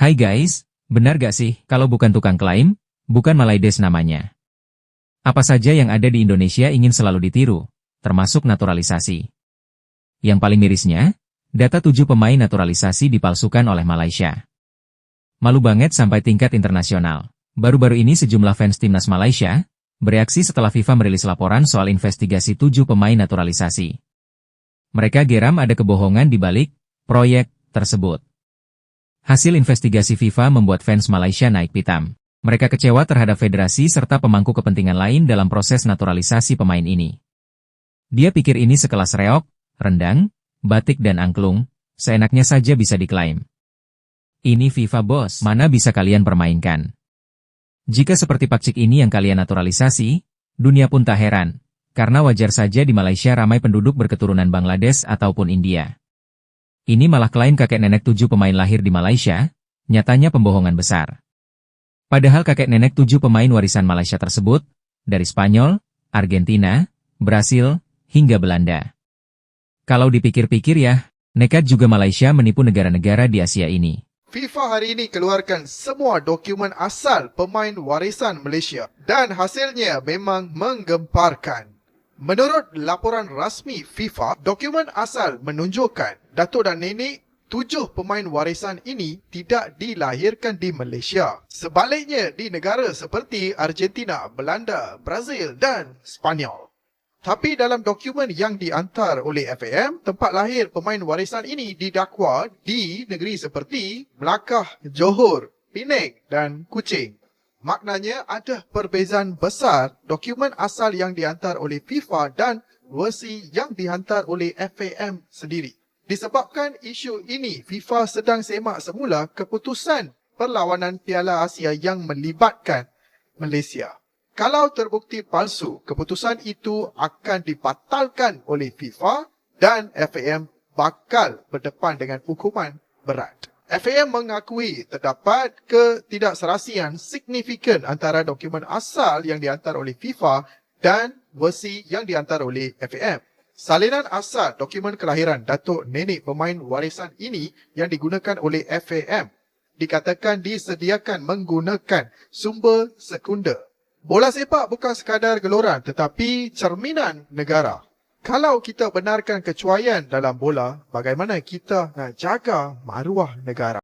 Hai guys, benar gak sih kalau bukan tukang klaim, bukan Malaides namanya? Apa saja yang ada di Indonesia ingin selalu ditiru, termasuk naturalisasi. Yang paling mirisnya, data tujuh pemain naturalisasi dipalsukan oleh Malaysia. Malu banget sampai tingkat internasional. Baru-baru ini sejumlah fans timnas Malaysia bereaksi setelah FIFA merilis laporan soal investigasi tujuh pemain naturalisasi. Mereka geram ada kebohongan di balik proyek tersebut. Hasil investigasi FIFA membuat fans Malaysia naik pitam. Mereka kecewa terhadap federasi serta pemangku kepentingan lain dalam proses naturalisasi pemain ini. Dia pikir ini sekelas reok, rendang, batik dan angklung, seenaknya saja bisa diklaim. Ini FIFA bos, mana bisa kalian permainkan? Jika seperti pakcik ini yang kalian naturalisasi, dunia pun tak heran, karena wajar saja di Malaysia ramai penduduk berketurunan Bangladesh ataupun India. Ini malah klaim kakek nenek tujuh pemain lahir di Malaysia, nyatanya pembohongan besar. Padahal kakek nenek tujuh pemain warisan Malaysia tersebut, dari Spanyol, Argentina, Brasil, hingga Belanda. Kalau dipikir-pikir ya, nekat juga Malaysia menipu negara-negara di Asia ini. FIFA hari ini keluarkan semua dokumen asal pemain warisan Malaysia dan hasilnya memang menggemparkan. Menurut laporan rasmi FIFA, dokumen asal menunjukkan datuk dan nenek tujuh pemain warisan ini tidak dilahirkan di Malaysia. Sebaliknya di negara seperti Argentina, Belanda, Brazil dan Spanyol. Tapi dalam dokumen yang diantar oleh FAM, tempat lahir pemain warisan ini didakwa di negeri seperti Melaka, Johor, Penang dan Kuching. Maknanya ada perbezaan besar dokumen asal yang diantar oleh FIFA dan versi yang dihantar oleh FAM sendiri. Disebabkan isu ini, FIFA sedang semak semula keputusan perlawanan Piala Asia yang melibatkan Malaysia. Kalau terbukti palsu, keputusan itu akan dibatalkan oleh FIFA dan FAM bakal berdepan dengan hukuman berat. FAM mengakui terdapat ketidakserasian signifikan antara dokumen asal yang diantar oleh FIFA dan versi yang diantar oleh FAM. Salinan asal dokumen kelahiran Datuk Nenek pemain warisan ini yang digunakan oleh FAM dikatakan disediakan menggunakan sumber sekunder. Bola sepak bukan sekadar geloran tetapi cerminan negara. Kalau kita benarkan kecuaian dalam bola, bagaimana kita nak jaga maruah negara?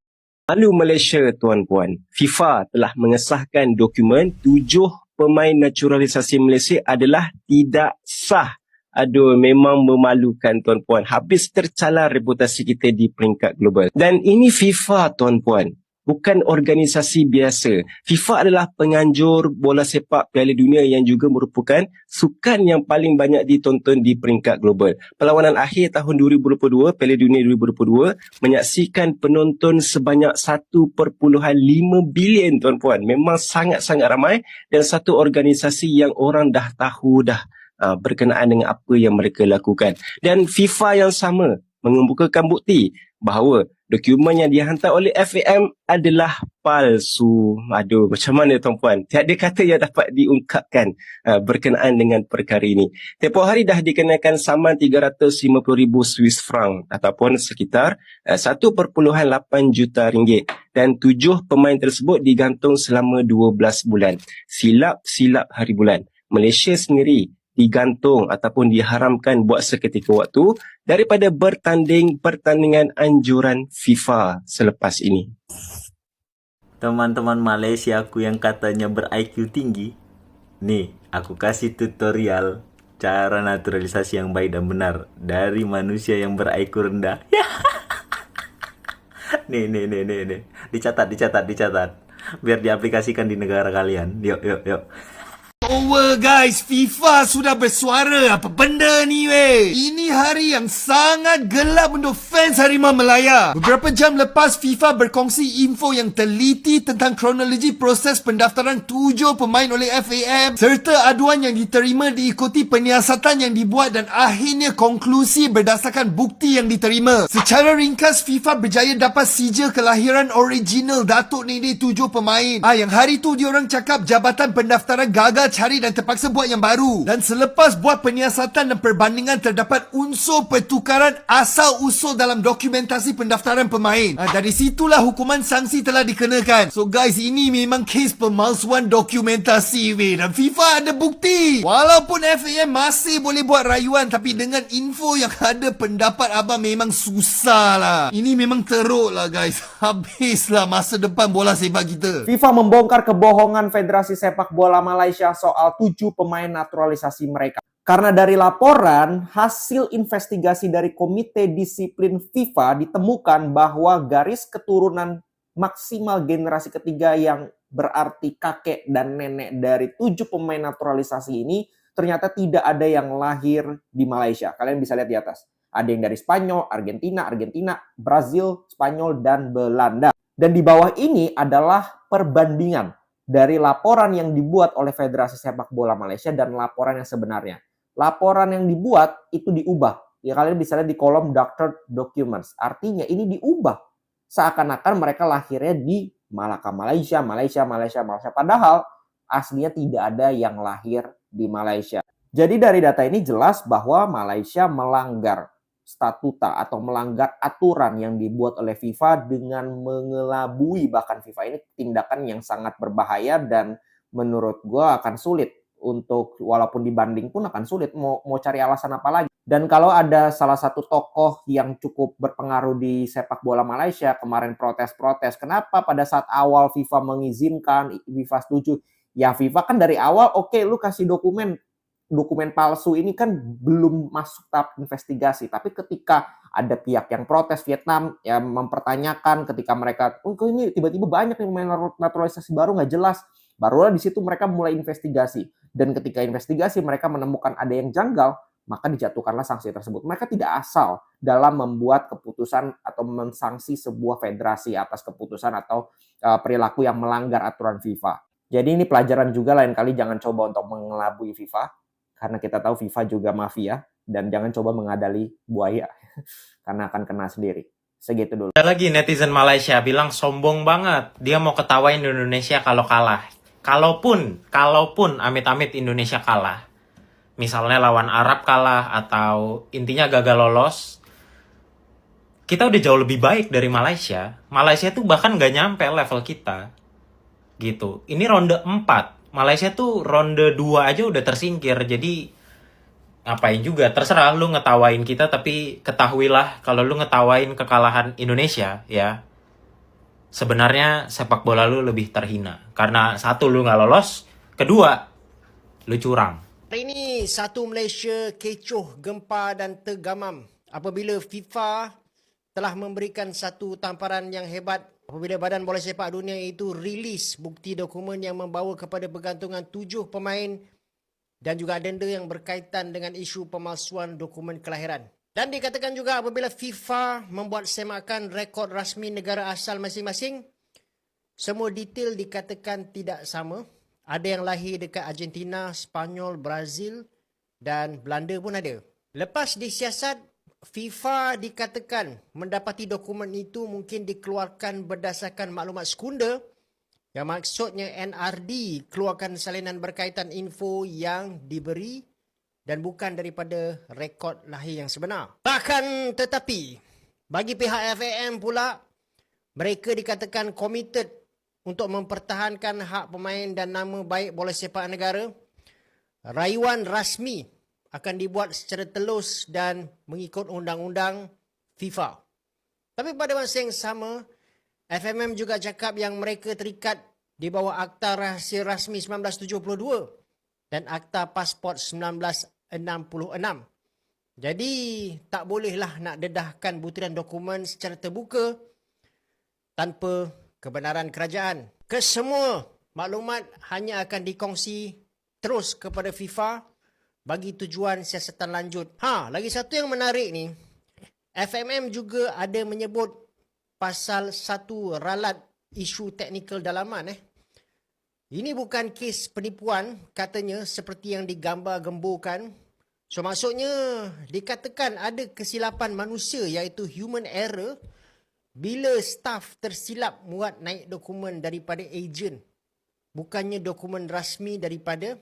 Lalu Malaysia tuan-puan, FIFA telah mengesahkan dokumen tujuh pemain naturalisasi Malaysia adalah tidak sah Aduh, memang memalukan tuan-puan. Habis tercalar reputasi kita di peringkat global. Dan ini FIFA tuan-puan. Bukan organisasi biasa. FIFA adalah penganjur bola sepak Piala Dunia yang juga merupakan sukan yang paling banyak ditonton di peringkat global. Perlawanan akhir tahun 2022, Piala Dunia 2022, menyaksikan penonton sebanyak 1.5 bilion tuan-puan. Memang sangat-sangat ramai dan satu organisasi yang orang dah tahu dah uh, berkenaan dengan apa yang mereka lakukan. Dan FIFA yang sama mengemukakan bukti bahawa dokumen yang dihantar oleh FAM adalah palsu. Aduh, macam mana tuan-puan? Tiada kata yang dapat diungkapkan uh, berkenaan dengan perkara ini. Tempoh hari dah dikenakan saman 350,000 Swiss franc ataupun sekitar uh, 1.8 juta ringgit. Dan tujuh pemain tersebut digantung selama 12 bulan. Silap-silap hari bulan. Malaysia sendiri digantung ataupun diharamkan buat seketika waktu daripada bertanding pertandingan anjuran FIFA selepas ini. Teman-teman Malaysia aku yang katanya ber-IQ tinggi, nih aku kasih tutorial cara naturalisasi yang baik dan benar dari manusia yang ber-IQ rendah. nih, nih, nih, nih, nih. Dicatat, dicatat, dicatat. Biar diaplikasikan di negara kalian. Yuk, yuk, yuk. Over guys, FIFA sudah bersuara. Apa benda ni weh? Ini hari yang sangat gelap untuk fans Harimau Melaya. Beberapa jam lepas FIFA berkongsi info yang teliti tentang kronologi proses pendaftaran tujuh pemain oleh FAM serta aduan yang diterima diikuti penyiasatan yang dibuat dan akhirnya konklusi berdasarkan bukti yang diterima. Secara ringkas, FIFA berjaya dapat sijil kelahiran original Datuk Nini tujuh pemain. Ah, yang hari tu diorang cakap jabatan pendaftaran gagal cari dan terpaksa buat yang baru. Dan selepas buat penyiasatan dan perbandingan terdapat unsur pertukaran asal usul dalam dokumentasi pendaftaran pemain. Ha, dari situlah hukuman sanksi telah dikenakan. So guys, ini memang kes pemalsuan dokumentasi weh. Dan FIFA ada bukti. Walaupun FAM masih boleh buat rayuan tapi dengan info yang ada pendapat abang memang susah lah. Ini memang teruk lah guys. Habislah masa depan bola sepak kita. FIFA membongkar kebohongan Federasi Sepak Bola Malaysia soal tujuh pemain naturalisasi mereka. Karena dari laporan, hasil investigasi dari Komite Disiplin FIFA ditemukan bahwa garis keturunan maksimal generasi ketiga yang berarti kakek dan nenek dari tujuh pemain naturalisasi ini ternyata tidak ada yang lahir di Malaysia. Kalian bisa lihat di atas. Ada yang dari Spanyol, Argentina, Argentina, Brazil, Spanyol, dan Belanda. Dan di bawah ini adalah perbandingan dari laporan yang dibuat oleh Federasi Sepak Bola Malaysia dan laporan yang sebenarnya. Laporan yang dibuat itu diubah. Ya kalian bisa lihat di kolom doctored documents. Artinya ini diubah. Seakan-akan mereka lahirnya di Malaka, Malaysia, Malaysia, Malaysia, Malaysia. Padahal aslinya tidak ada yang lahir di Malaysia. Jadi dari data ini jelas bahwa Malaysia melanggar statuta atau melanggar aturan yang dibuat oleh FIFA dengan mengelabui. Bahkan FIFA ini tindakan yang sangat berbahaya dan menurut gue akan sulit untuk walaupun dibanding pun akan sulit mau mau cari alasan apa lagi. Dan kalau ada salah satu tokoh yang cukup berpengaruh di sepak bola Malaysia kemarin protes-protes kenapa pada saat awal FIFA mengizinkan FIFA setuju? Ya FIFA kan dari awal oke okay, lu kasih dokumen dokumen palsu ini kan belum masuk tahap investigasi. Tapi ketika ada pihak yang protes Vietnam yang mempertanyakan ketika mereka, oh ini tiba-tiba banyak yang main naturalisasi baru nggak jelas. Barulah di situ mereka mulai investigasi. Dan ketika investigasi mereka menemukan ada yang janggal, maka dijatuhkanlah sanksi tersebut. Mereka tidak asal dalam membuat keputusan atau mensanksi sebuah federasi atas keputusan atau uh, perilaku yang melanggar aturan FIFA. Jadi ini pelajaran juga lain kali jangan coba untuk mengelabui FIFA karena kita tahu FIFA juga mafia dan jangan coba mengadali buaya karena akan kena sendiri. Segitu dulu. Ada lagi netizen Malaysia bilang sombong banget. Dia mau ketawain Indonesia kalau kalah. Kalaupun, kalaupun amit-amit Indonesia kalah. Misalnya lawan Arab kalah atau intinya gagal lolos. Kita udah jauh lebih baik dari Malaysia. Malaysia tuh bahkan gak nyampe level kita. Gitu. Ini ronde 4 Malaysia tuh ronde 2 aja udah tersingkir. Jadi ngapain juga terserah lu ngetawain kita tapi ketahuilah kalau lu ngetawain kekalahan Indonesia ya. Sebenarnya sepak bola lu lebih terhina karena satu lu nggak lolos, kedua lu curang. Hari ini satu Malaysia kecoh, gempa dan tergamam apabila FIFA telah memberikan satu tamparan yang hebat apabila Badan Bola Sepak Dunia itu rilis bukti dokumen yang membawa kepada bergantungan tujuh pemain dan juga denda yang berkaitan dengan isu pemalsuan dokumen kelahiran. Dan dikatakan juga apabila FIFA membuat semakan rekod rasmi negara asal masing-masing, semua detail dikatakan tidak sama. Ada yang lahir dekat Argentina, Spanyol, Brazil dan Belanda pun ada. Lepas disiasat, FIFA dikatakan mendapati dokumen itu mungkin dikeluarkan berdasarkan maklumat sekunder yang maksudnya NRD keluarkan salinan berkaitan info yang diberi dan bukan daripada rekod lahir yang sebenar. Bahkan tetapi bagi pihak FAM pula mereka dikatakan committed untuk mempertahankan hak pemain dan nama baik bola sepak negara. Rayuan rasmi akan dibuat secara telus dan mengikut undang-undang FIFA. Tapi pada masa yang sama, FMM juga cakap yang mereka terikat di bawah Akta Rahsia Rasmi 1972 dan Akta Pasport 1966. Jadi, tak bolehlah nak dedahkan butiran dokumen secara terbuka tanpa kebenaran kerajaan. Kesemua maklumat hanya akan dikongsi terus kepada FIFA bagi tujuan siasatan lanjut. Ha, lagi satu yang menarik ni. FMM juga ada menyebut pasal satu ralat isu teknikal dalaman eh. Ini bukan kes penipuan katanya seperti yang digambar gemburkan. So maksudnya dikatakan ada kesilapan manusia iaitu human error bila staff tersilap muat naik dokumen daripada agent. Bukannya dokumen rasmi daripada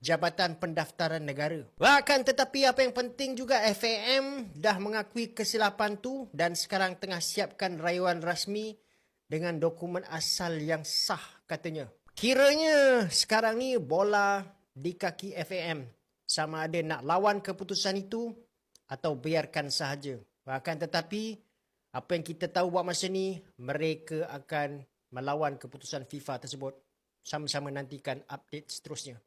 Jabatan Pendaftaran Negara. Bahkan tetapi apa yang penting juga FAM dah mengakui kesilapan tu dan sekarang tengah siapkan rayuan rasmi dengan dokumen asal yang sah katanya. Kiranya sekarang ni bola di kaki FAM sama ada nak lawan keputusan itu atau biarkan sahaja. Bahkan tetapi apa yang kita tahu buat masa ni mereka akan melawan keputusan FIFA tersebut. Sama-sama nantikan update seterusnya.